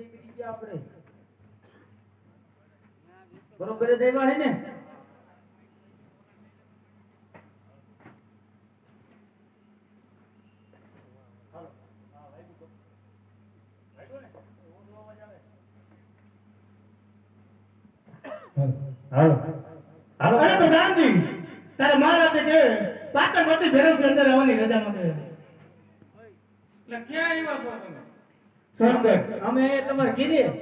ગયા આપણે બરોબર દેવા હે ને? હાલો. હાલો. અરે પ્રધાનજી તારે મહારાજે કે પાટણમાંથી ભેરવથી અંદર આવવાની રજા માટે એટલે ક્યાં આવ્યા છો તમે? સોનગઢ અમે તમારે કીધી એમ.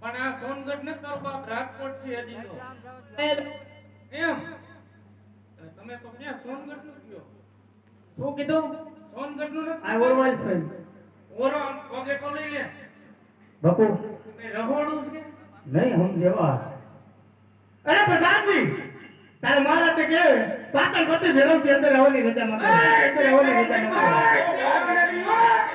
પણ આ સોનગઢ ને તારો બાપ રાજકોટ છે હજી તો. એમ. એટલે તમે તો ક્યાં સોનગઢનું કયો શું કીધું? સોનગઢનું આ નથી ઓરવાલ છે ઓરો પગે તો લઈ લે. બાપુ. કઈ રહોડું છે? નહીં હમ જેવા અરે પ્રધાનજી તારે મહારાજે કે પાટણ પરથી ભેરવથી અંદર આવવાની રજા માંગે અંદર આવવાની રજા માંગે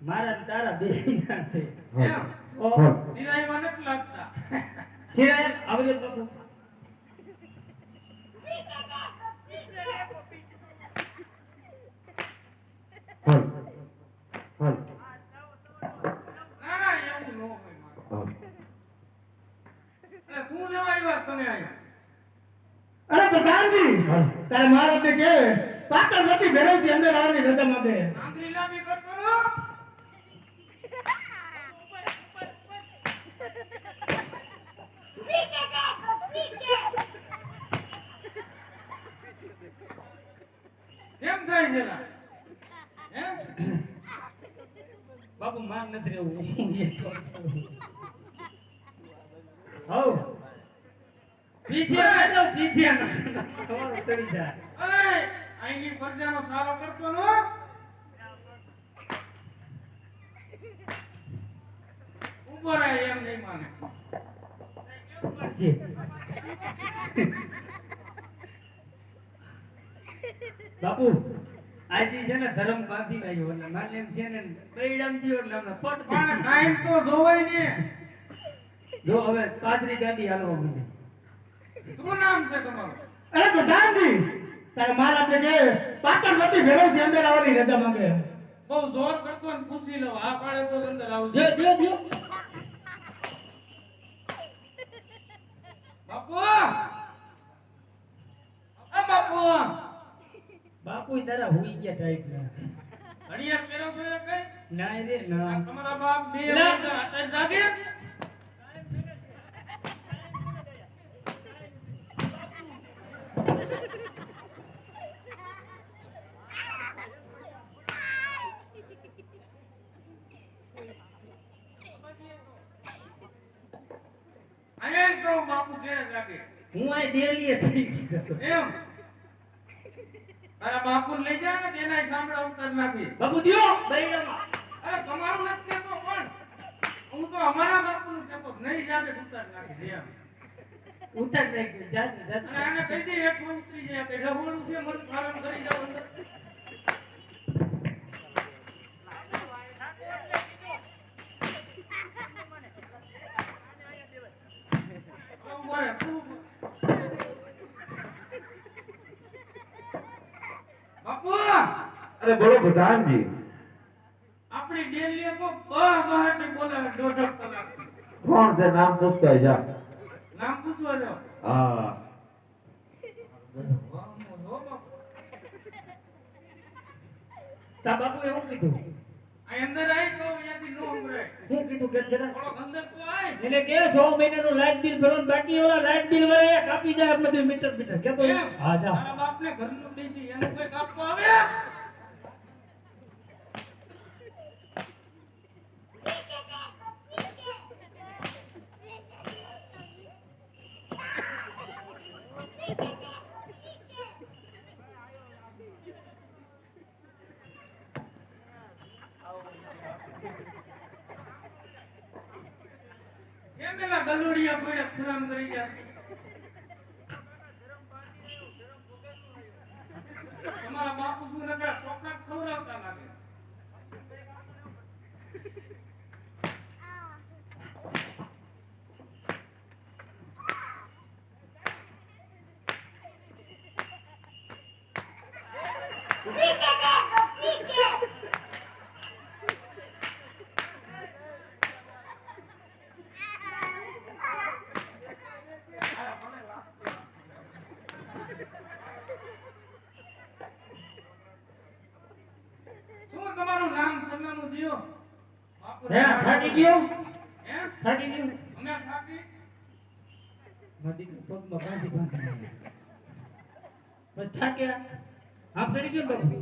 મારા તારા બે ના છે. ઓ સિરાઈમાં નથી લાગતા. સિરાય આવજો બાપુ. મારે. અરે પ્રધાનજી તારે મહારાજે કે પાટણ નથી ભેરવથી અંદર આવવાની રજા માંગે બાપુ, માર નથી રહેવું. હું એકલો છું. હઉ પીછે ના. પીછે ના. સારો કરતો નો ઊભો એમ નહીં માને. બાપુ આજી છે ને ધર્મ બાંધી લાગ્યો એટલે મારે એમ છે ને બૈડામ જીવો એટલે અમને પટ પણ ટાઈમ તો જોવાય ને. જો હવે પાદરી ગાડી આલો મને શું નામ છે તમારું? અરે પ્રધાનજી તારે મહારાજે કે પાટણ વતી ભેળો જે અંદર આવવાની રજા માંગે. બહુ જોર કરતો ને પૂછી લો આ પાડે તો અંદર આવજો. જો જો જો. બાપુ! આ બાપુ! બાપુ તારા હુઈ ગયા ટાઈટ ના. ઘડિયાળ પહેરો છો કઈ? ના રે ના. તમારા બાપ બે લા. વાગ્યા અત્યારે જાગે બાપુ ઘેરે જાગે હું આ ડેલી થઈ ગયો. એમ? બાપુ લઈ જા ને તેના સાંભળા ઉતાર નાખી. બાપુ દ્યો અરે તમારું નથી પણ હું તો અમારા બાપુનું કહેતો નહીં જાગે ઉતાર નાખી એમ. ઉતાર નાખ જા જા અને આને કહી દે હેઠમાં ઉતરી જાય કે રહોડું છે મન આરામ કરી જાવ અંદર ઊભો રહે, તું ઊભો. બાપુ અરે બોલો પ્રધાનજી આપણી ડેલીએ કો બહ બહારથી બોલાવે દોઢ કલાક. કોણ છે? નામ પૂછતા જા. નામ પૂછવા જાવ હા. તા બાપુ એવું કીધું? આ અંદર આવી તો અહીંયાથી નો સંભળાય. શું કીધું? કે જરા થોડોક અંદર તો આય. એને કે સો મહિનાનું લાઇટ બિલ ભરવાનું બાકી વાળા લાઇટ બિલ વાળા કાપી જાય બધું મીટર મીટર. કે તો હા જા. તારા બાપને ઘરનું દેશી એનું આપવા આવે? કેમ પેલા ગલુડિયા પડ્યા ખુરામ શું તમારું નામ સરનામું દ્યો? હે થાકી ગયો? હે? થાકી ગયો? અમે થાકી નદી પગમાં બાંધી બાંધી બસ થાક્યા આપ ચડી ગયો બાપુ?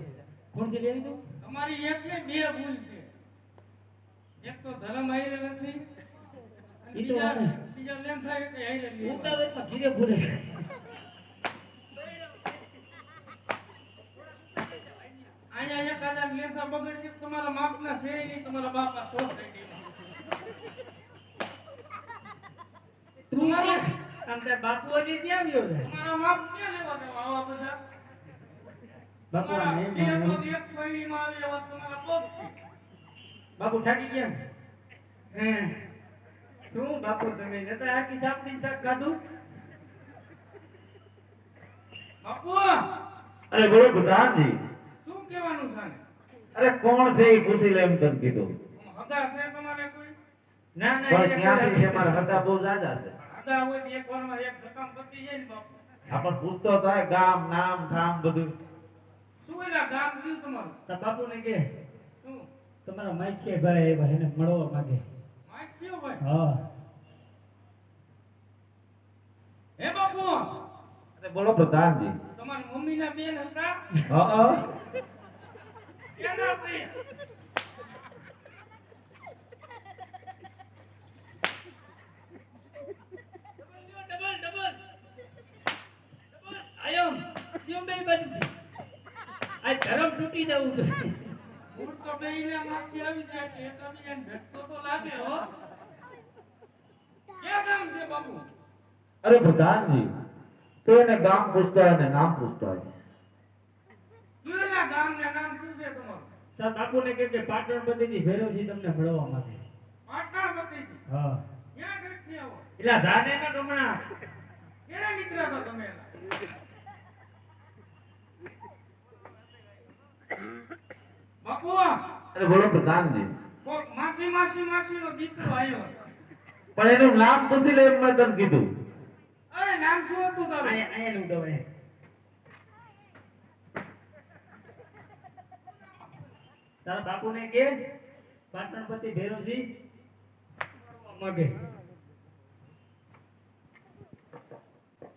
કોણ છે લેવી તું? તમારી એક ને બે ભૂલ છે. એક તો ધર્મ આયરે નથી. બીજા બીજા લેમ થાય કે આયરે. ઉતાવળમાં ઘીરે ભૂલે એક આદા લેખા બગડશે તમારા માપના છે નહીં તમારા બાપા સોસાયટીમાં તું ક્યાં? બાપુ છે? તમારા ક્યાં લેવા આવા બધા? બાપુ થાકી ગયા હે. શું બાપુ તમે નતા આખી સાપડી શાક ખાધું? બાપુ! અરે બોલો પ્રધાનજી કહેવાનું છે અરે કોણ છે એ પૂછી લે એમ તને કીધું. હગા છે તમારે કોઈ? ના ના પણ ક્યાંથી છે? મારા હતા બહુ જાજા છે. હગા હોય તો એક વારમાં એક ધક્કામ પતી જાય ને બાપુ. આપણ પૂછતો થાય ગામ નામ ઠામ બધું. શું એલા ગામ કયું તમારું? તા બાપુ ને કે શું? તમારા માઈક ભાઈ એવા એને મળવા માંગે. માસ્યો ભાઈ હા. હે બાપુ? અરે બોલો પ્રધાનજી. તમારા મમ્મીના બેન હતા? હા હા. આ ધરમ તૂટી જવું માસી આવી જાય છે લાગે હો ક્યાં ગામ છે બાબુ અરે પ્રધાનજી તો એને ગામ પૂછતા હોય ને નામ પૂછતા હોય કયુંના ગામ ને નામ શું છે બાપુને કે કે પાટણ બધીથી ભેરવથી તમને મળવા માંગે પાટણ બતીજી હા. ક્યાં ઘટથી આવો? એટલે જાને ના ગમણા કેરા નીકળ્યા તો તમે બાપુ! અરે બોલો પ્રધાનજી. કોક માસી માસી માસી નો દીકરો આવ્યો પણ એનું નામ પૂછી લે એમ મેં તને કીધું. અરે નામ શું હતું તારું? અહીંયા અહીંયા નું દવાય તારા બાપુને કે પાટણ પતિ ભેરવથી મગે.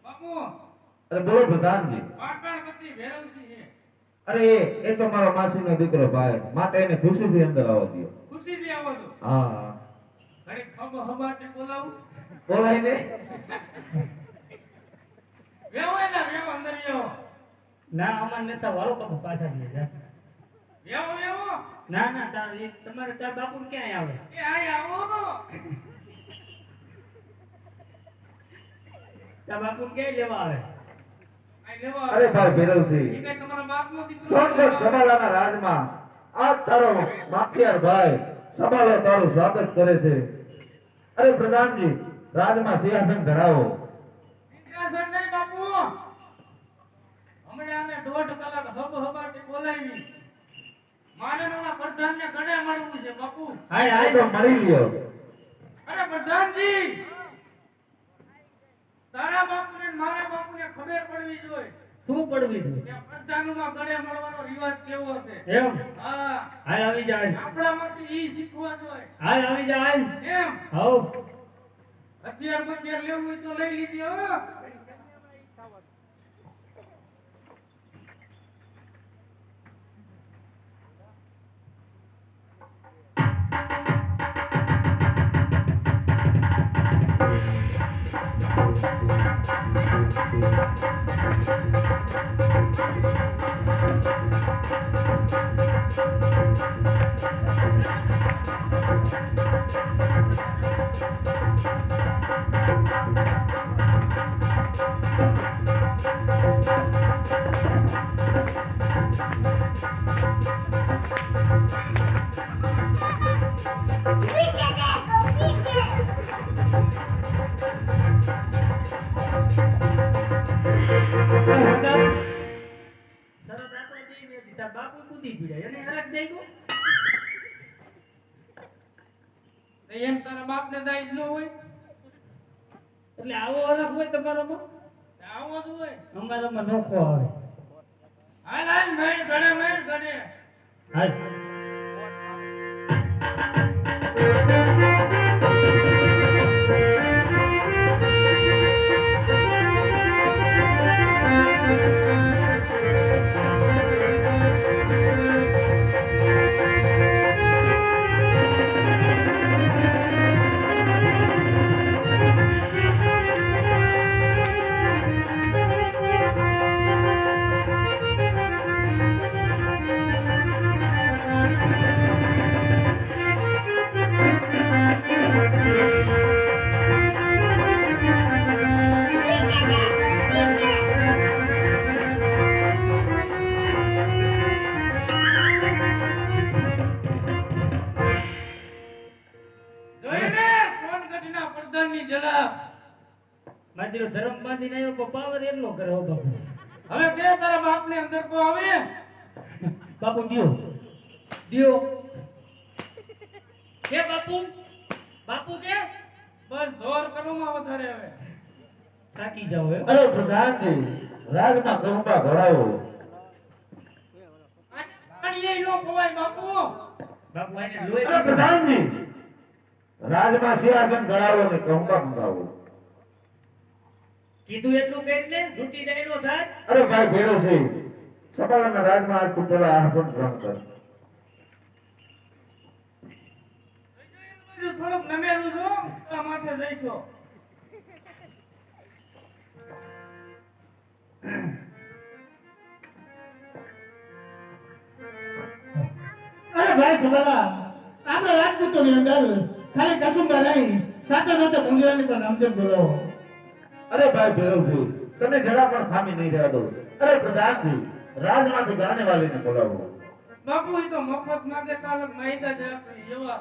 બાપુ! અરે બોલો પ્રધાનજી. પાટણપતિ બતી હે અરે એ એ તો મારા માસીનો દીકરો ભાઈ. માટે એને ખુશીથી અંદર આવવા દો ખુશીથી આવો દો હા. ઘડીક ખબ હબાટે બોલાવું. બોલાય ને. વેવો એના વેવો અંદર વેવો ના અમાર નેતા વાળો બાપુ પાછા ગયા જા. વેવો વેવો ના ના તાર તમારે તાર બાપુ ક્યાંય આવે? એ આય આવો. તાર બાપુ ક્યાંય લેવા આવે? અરે ભાઈ ભેરવસિંહ. એ કઈ તમારા બાપનો દીકરો સોનગઢ સબાલાના રાજમાં આ તારો માખિયાર ભાઈ સબાલો તારું સ્વાગત કરે છે. અરે પ્રધાનજી રાજમાં સિંહાસન ધરાવો. સિંહાસન નહીં બાપુ. હમણાં અમે દોઢ કલાક હબ હબાટી બોલાવી. મારે નાના પ્રધાનને ગળે મળવું છે બાપુ. હાય આ તો મળી લ્યો અરે પ્રધાનજી! તારા બાપુને મારા બાપુને ખબર પડવી જોઈએ. શું પડવી જોઈએ? કે ગળે મળવાનો રિવાજ કેવો છે એમ? હા. હાલ આવી જાય. આપણામાંથી ઈ શીખવા જોઈએ. હાય આવી જાય. એમ? હવ. લેવું હોય તો લઈ લીધી હો. બુદ્ધિ પીડાય. એને હરખ દઈ ગયો તો એમ તારા બાપને દાઈ ન હોય? એટલે આવો અલગ હોય તમારામાં? આવો જ હોય. અમારામાં નોખો આવે. હાલ હાલ મેળ ગળે મેળ ગળે હાલ. મારો ધર્મ બાંધીને આવ્યો પણ પાવર એટલો કરે હો બાપુ. હવે કે તારા બાપને અંદર કો આવે? બાપુ દિયો. દિયો. કે બાપુ? બાપુ કે? બસ જોર કરવામાં વધારે હવે. થાકી જાવ હે અરે પ્રધાનજી રાજમાં ગંબા ઘડાવો આ નો ખવાય બાપુ. બાપુ આને લોહી અરે પ્રધાનજી રાજમાં સિંહાસન ઘડાવો ને કંબા મંગાવો. કીધું એટલું કરીને રૂટી ડાયનો થાય અરે ભાઈ ભેળો છે. સબાલાના રાજમાં આજ તું પેલા આસન ગ્રહણ કર. થોડુંક નમેલું છું તો માથે જઈશો. અરે ભાઈ સવાલા આપણા રાજપૂતોની અંદર ખાલી કસુંબા નહીં સાથે સાથે મુંજરાની પણ નામજેમ બોલાવો અરે ભાઈ ભૈરવજી, તમે જરા પણ ખામી નહીં રહ્યા દો. અરે પ્રધાનજી, રાજમાંથી ગાને વાલીને બોલાવો. બાપુ એ તો મફત માંગે કાલક માહિતા જ એવા